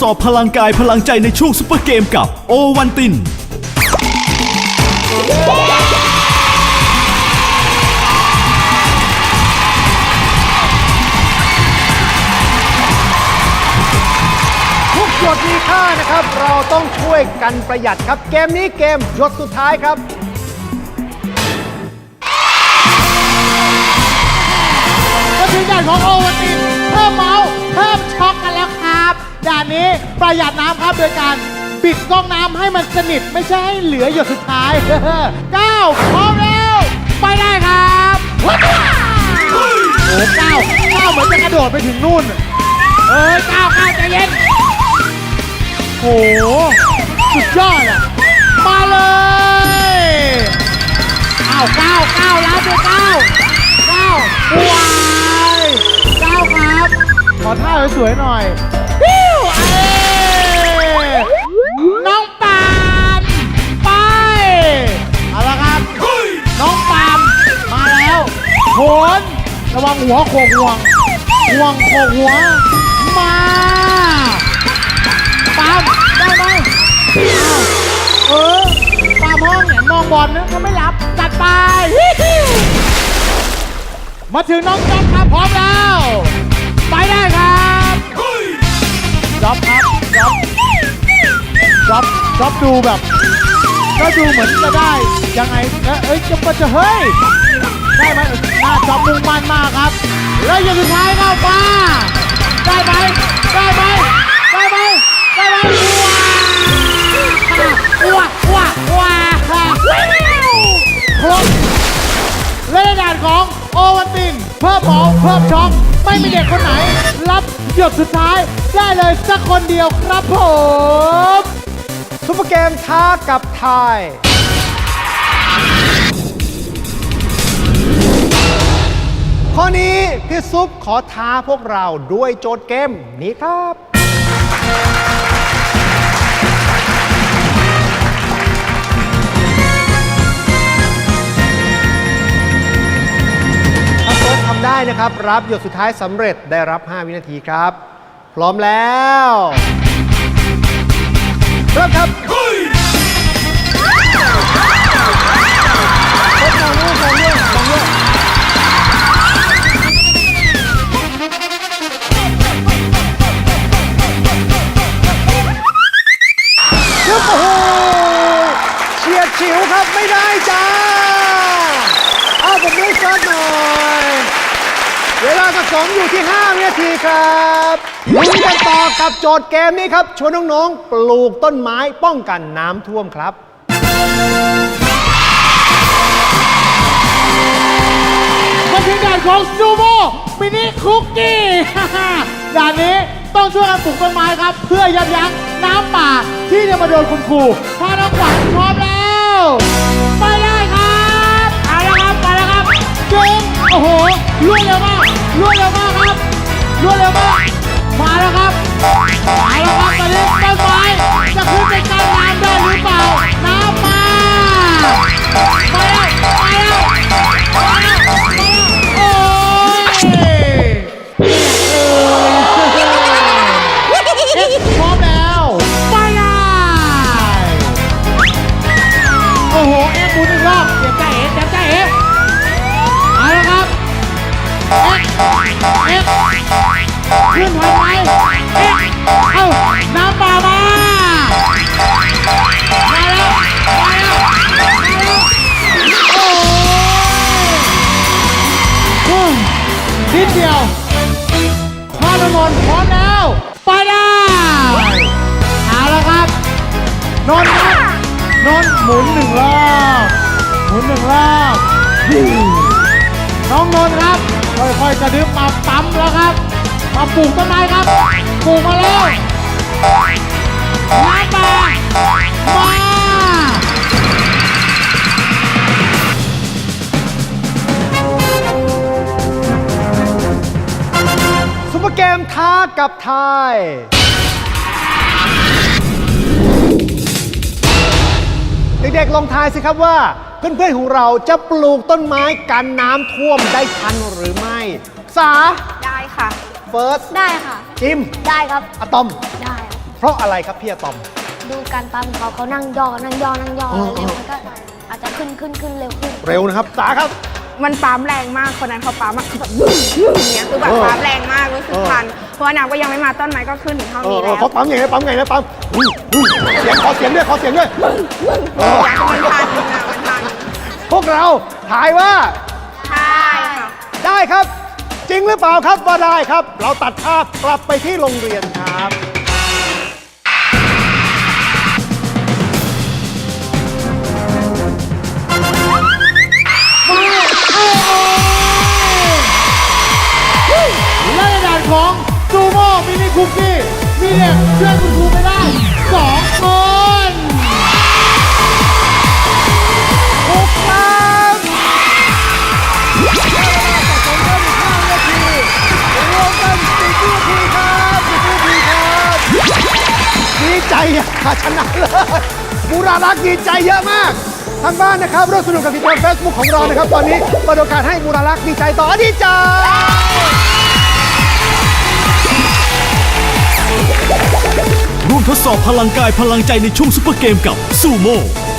สอบพลังกายพลังใจในช่วงซุปเปอร์เกมกับโอวันติน ทุกหยดมีค่านะครับ เราต้องช่วยกันประหยัดครับ เกมนี้เกมหยดสุดท้ายครับ ก็ถึงด่านของโอวั ประหยัดน้ำครับโดยการบิดก๊อกน้ำให้มันสนิท ไม่ใช่ให้เหลือหยดสุดท้ายก้าวพร้อมแล้วไปได้ครับว้าวโอ้ก้าวก้าวเหมือนจะกระโดดไปถึงนู่น เอ้ยก้าวก้าวใจเย็นโหสุดยอดอะมาเลยอ้าวก้าวก้าวรับเลยก้าวก้าวว้ายก้าวครับ ขอท่าสวยๆหน่อย น้องปานไปเอาละครับ น้องปามมาแล้วโหนระวังหัวโขกห่วงห่วงโขกหัว มาปามได้ไหมอ้าวเออปามห้องเห็นมองบอลนึกก็ไม่รับจัดไปฮิ้วมาถึงน้องจ๊อบครับพร้อมแล้ว ไปได้ครับจ๊อบครับจ๊อบ จ๊อบจ๊อบดูแบบ ก็ดูเหมือนจะได้ยังไงเอ้ยเอ้ยจะจะเฮ้ย ได้ไหมหน้าจอมุ่งมั่นมากครับ แล้วอย่างสุดท้ายเข้าป้าได้ไหมได้ไหมได้ไหมได้ไหมว้าวว้าวว้าวว้าวครบเล่นด่านของโอวันตินเพิ่มหมอเพิ่มช็อกไม่มีเด็กคนไหน รับหยดสุดท้ายได้เลยสักคนเดียวครับผม ซุปเปอร์เกมท้ากับทายข้อนี้พี่ซุปขอท้าพวกเราด้วยโจทย์เกมนี้ครับ ถ้าเฟิร์สทำได้นะครับ รับหยดสุดท้ายสำเร็จได้รับ 5 วินาทีครับ พร้อมแล้ว ริ่มครับเฟิร์สมองลูกมองเยอะมองเยอะชึบโอ้โหเฉียดฉิวครับไม่ได้จ้า เอาผมด้วยเฟิร์สหน่อย เวลากระสมอยู่ที่ 5 วินาทีครับลุ้นกันต่อกับโจทย์เกมนี้ครับ ชวนน้องๆ ปลูกต้นไม้ป้องกันน้ำท่วมครับ มาถึงด่านของซูโม่มินิคุกกี้ ด่านนี้ต้องช่วยกันปลูกต้นไม้ครับ เพื่อยับยั้งน้ำป่าที่จะมาโดนคุณครูถ้าน้องขวัญพร้อมแล้ว ไปได้ครับเอาละครับไปแล้วครับจึง โอ้โหรวดเร็วมากรวดเร็วมากครับรวดเร็วมากมาแล้วครับมาแล้วครับตอนนี้ต้นไม้จะขึ้นไปกลางน้ำได้หรือเปล่าน้ำมาไปแล้วไปแล้วไปแล้วโอ้ยเอ๊ะพร้อมแล้วไปเลยโอ้โหเอ๊ะหมุนอีกรอบเดี๋ยวใจเอ๋เอ๋ ขึ้นทันไหมเอ้าน้ำป่ามามาแล้วมาแล้วมาแล้วโอ้โหนิดเดียวพาดนนท์พร้อมแล้ว ไปได้เอาละครับ นนท์นนท์หมุนหนึ่งรอบ หมุนหนึ่งรอบ น้องนนท์ครับ ระดึ๊บมาปั๊มแล้วครับ มาปลูกต้นไม้ครับ ปลูกมาแล้วน้ำมามาซุปเปอร์เกมท้ากับทาย เด็กๆลองทายสิครับว่า เพื่อนๆของเราจะปลูกต้นไม้กันน้ำท่วมได้ทันหรือไม่ สาได้ค่ะ เฟิร์สได้ค่ะ จิม ได้ครับ อะตอม ได้เพราะอะไรครับพี่อะตอม ดูการปั๊มเขาเขานั่งย่อนั่งย่อนั่งย่ออ๋อเร็วมันก็อาจจะขึ้นขึ้นขึ้นเร็วขึ้น เร็วนะครับตาครับ มันปั๊มแรงมากคนนั้นเขาปั๊มอะคือแบบบึ้งบึ้งอย่างเงี้ยคือแบบเออปั๊มแรงมากรู้สึกเออทันเพราะว่าน้ำก็ยังไม่มาต้นไม้ก็ขึ้นถึงเท่าเออนี้เอแล้อวเขาปั๊มยังไงปั๊มไงนะปั๊มอุ้ยอุ้ยเสียงขอเสียงด้วยขอเสียงด้วยเออมันทันนะมันทันพวกเราถ่ายว่า ใช่ค่ะ ได้ครับ จริงหรือเปล่าครับว่าได้ครับ เราตัดภาพกลับไปที่โรงเรียนครับ มีเด็กช่วยคุณครูไปได้สองคนถูกต้องได้เวลาสะสมเพิ่มอีก5นาทีรวมกัน10วินาทีครับ10วินาทีครับดีใจอะชนะเลยบูรารักดีใจเยอะมากทางบ้านนะครับร่วมสนุกกับกิจกรรมเฟซบุ๊กของเรานะครับ ตอนนี้เปิดโอกาสให้บูรารักดีใจต่อดีใจ ทดสอบพลังกายพลังใจในช่วงซุปเปอร์เกมกับซูโม่